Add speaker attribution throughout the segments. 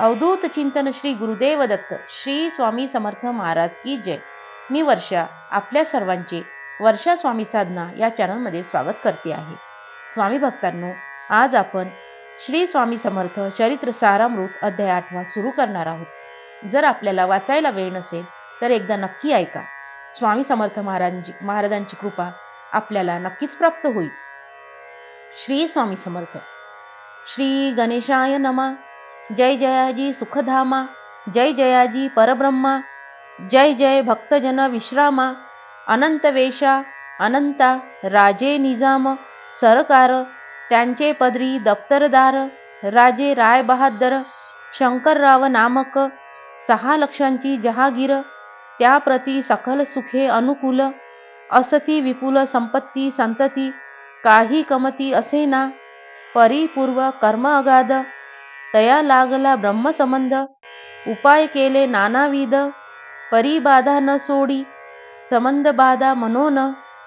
Speaker 1: अवधूत चिंतन श्री गुरुदेव दत्त श्री स्वामी समर्थ महाराज की जय. मी वर्षा आपल्या सर्वांचे वर्षा स्वामी साधना या चॅनलमध्ये स्वागत करते आहे. स्वामी भक्तांनो आज आपण श्री स्वामी समर्थ चरित्र सारामृत अध्याय आठवा सुरू करणार आहोत. जर आपल्याला वाचायला वेळ नसेल तर एकदा नक्की ऐका. स्वामी समर्थ महाराजांची महाराजांची कृपा आपल्याला नक्कीच प्राप्त होईल. श्री स्वामी समर्थ. श्री गणेशाय नमा. जय जयाजी सुखधामा जय जयाजी परब्रह्मा जय जय भक्तजन विश्रामा अनंत वेशा अनंता राजे निजाम सरकार त्यांचे पदरी दप्तरदार राजे राय बहादर शंकरराव नामक सहा लक्षांची जहागीर त्याप्रती सकल सुखे अनुकूल असती विपुल संपत्ती संतती काही कमती असेना परिपूर्व कर्म अगाध तया लागला ब्रह्मसंबंध. उपाय केले नानाविध. परिबाधा न सोडी संबंध बाधा मनोन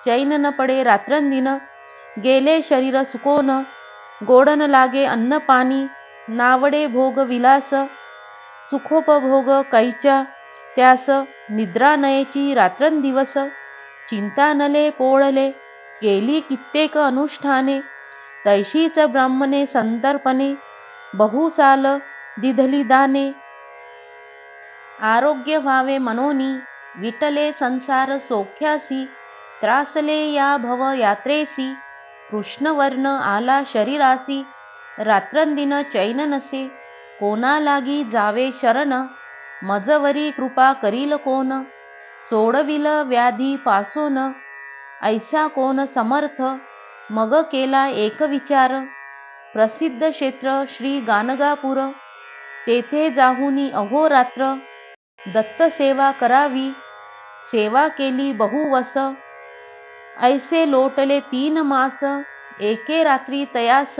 Speaker 1: चैन न पडे रात्रंदिन. गेले शरीर सुकोन गोडन लागे अन्न पाणी नावडे भोग विलास. सुखोपभोग कैच्या त्यास निद्रा नयेची रात्रंदिवस. चिंता नले पोळले केली कित्येक अनुष्ठाने. तैशीच ब्राह्मणे संतर्पणे बहुसाल दिधली दाने। आरोग्य व्हावे मनोनी विटले संसार सोख्यासी त्रासले या भव यात्रेसी कृष्णवर्ण आला शरीरासी रात्रंदिन चैन नसे कोणा लागी जावे शरण मजवरी कृपा करील कोण सोडविल व्याधी पासोन ऐसा कोण समर्थ मग केला एक विचार प्रसिद्ध क्षेत्र श्री गानगापूर तेथे जाहुनी अहोरात्र दत्त सेवा करावी. सेवा केली बहुवस. ऐसे लोटले तीन मास. एके रात्री तयास.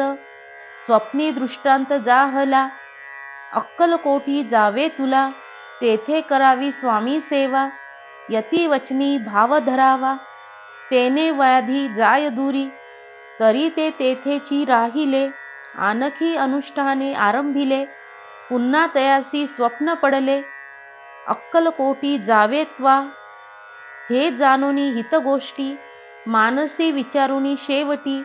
Speaker 1: स्वप्नी दृष्टांत जाहला. अक्कलकोटी जावे तुला. तेथे करावी स्वामी सेवा. यतिवचनी भाव धरावा. तेने व्याधी जाय दुरी. तरी ते तेथेची राहिले. आणखी अनुष्ठाने आरंभिले पुन्हा तयासी स्वप्न पडले अक्कलकोटी जावेत्वा हे जाणूनी हितगोष्टी मानसी विचारुनी शेवटी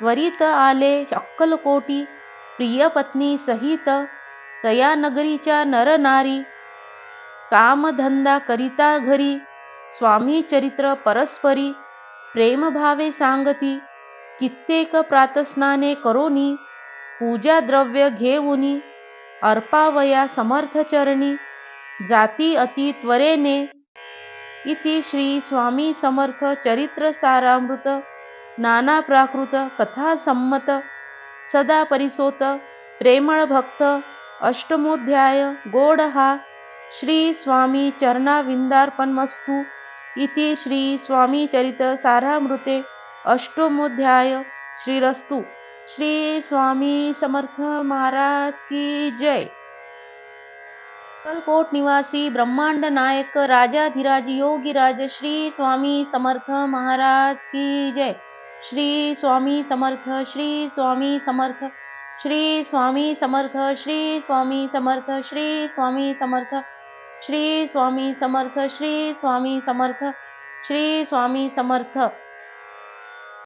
Speaker 1: त्वरित आले अक्कलकोटी प्रियपत्नी सहित तया नगरीच्या नरनारी कामधंदा करिता घरी स्वामी चरित्र परस्परी प्रेमभावे सांगती कित्येक प्रातस्नाने करोनी. पूजा द्रव्य घेऊनी अर्पावया समर्थचरणी जाती अति त्वरेने. इति श्री स्वामी समर्थ चरित्र सारामृत नाना प्राकृत कथा संमत सदा परिसोत प्रेमळ भक्त अष्टमोध्याय गोड हा. श्री स्वामी चरणाविंदार्पणमस्तु. इति श्री स्वामी चरित सारामृते अष्टमोध्याय श्रीरस्तु. श्री स्वामी समर्थ महाराज की जय कलकोट निवासी ब्रह्मांड नायक राजाधिराज योगीराज श्री स्वामी समर्थ महाराज की जय श्री स्वामी समर्थ श्री स्वामी समर्थ श्री स्वामी समर्थ श्री स्वामी समर्थ श्री स्वामी समर्थ श्री स्वामी समर्थ श्री स्वामी समर्थ श्री स्वामी समर्थ